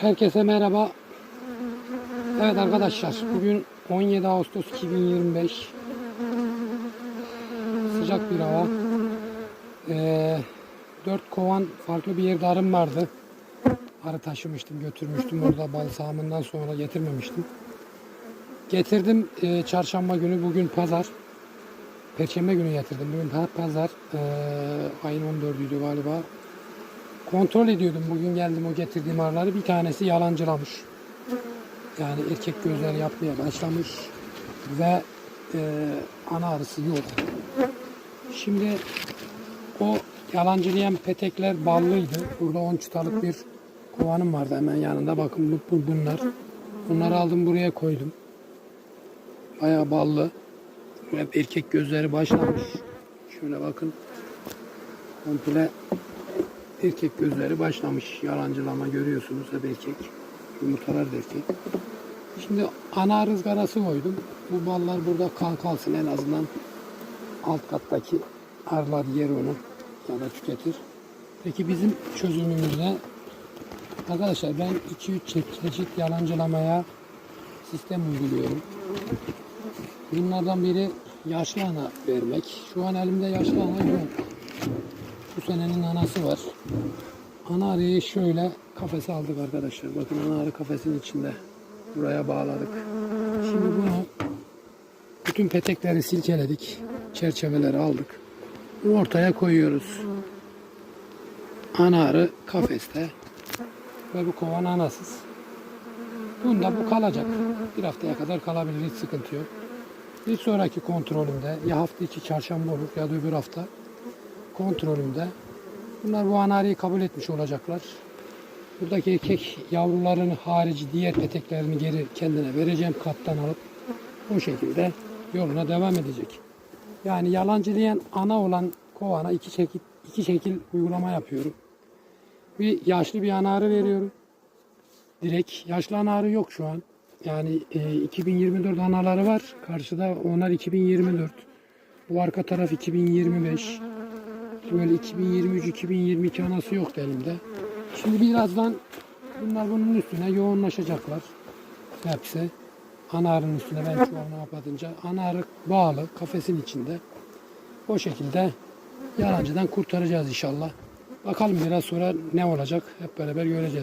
Herkese merhaba. Evet arkadaşlar bugün 17 Ağustos 2025 sıcak bir hava. Ee, 4 kovan farklı bir yerde arım vardı. Arı taşımıştım götürmüştüm orada bal sağımından sonra getirmemiştim. Getirdim e, çarşamba günü bugün pazar. Perşembe günü getirdim. Bugün pa- pazar. Ee, ayın 14'üydü galiba. Kontrol ediyordum. Bugün geldim o getirdiğim arıları. Bir tanesi yalancılamış. Yani erkek gözleri yapmaya başlamış. Ve e, ana arısı yok. Şimdi o yalancılayan petekler ballıydı. Burada 10 çıtalık bir kovanım vardı hemen yanında. Bakın bu, bu- bunlar. Bunları aldım buraya koydum. Bayağı ballı. Ve erkek gözleri başlamış. Şöyle bakın. Komple erkek gözleri başlamış. Yalancılama görüyorsunuz hep erkek. Yumurtalar da. Şimdi ana rızgarası koydum. Bu ballar burada kal kalsın en azından alt kattaki arılar yer onu ya da tüketir. Peki bizim çözümümüz ne? Arkadaşlar ben 2-3 çeşit yalancılamaya sistem uyguluyorum. Bunlardan biri yaşlı ana vermek. Şu an elimde yaşlı ana yok. Bu senenin anası var. Ana şöyle kafese aldık arkadaşlar. Bakın ana arı kafesin içinde. Buraya bağladık. Şimdi bunu bütün petekleri silkeledik. Çerçeveleri aldık. Ortaya koyuyoruz. Ana arı kafeste. Ve bu kovan anasız. Bunda bu kalacak. Bir haftaya kadar kalabilir. Hiç sıkıntı yok. Bir sonraki kontrolümde ya hafta içi çarşamba olur ya da öbür hafta kontrolümde bunlar bu anarıyı kabul etmiş olacaklar. Buradaki erkek yavruların harici diğer peteklerini geri kendine vereceğim kattan alıp o şekilde yoluna devam edecek. Yani yalancılayan ana olan kovana iki şekil, iki şekil uygulama yapıyorum. Bir yaşlı bir anarı veriyorum. Direkt yaşlı anarı yok şu an. Yani e, 2024 anaları var. Karşıda onlar 2024. Bu arka taraf 2025. Böyle 2023-2022 anası yok elimde. Şimdi birazdan bunlar bunun üstüne yoğunlaşacaklar. Hepsi. Ana arının üstüne ben çuvalını kapatınca ana arı bağlı kafesin içinde. O şekilde yalancıdan kurtaracağız inşallah. Bakalım biraz sonra ne olacak hep beraber göreceğiz.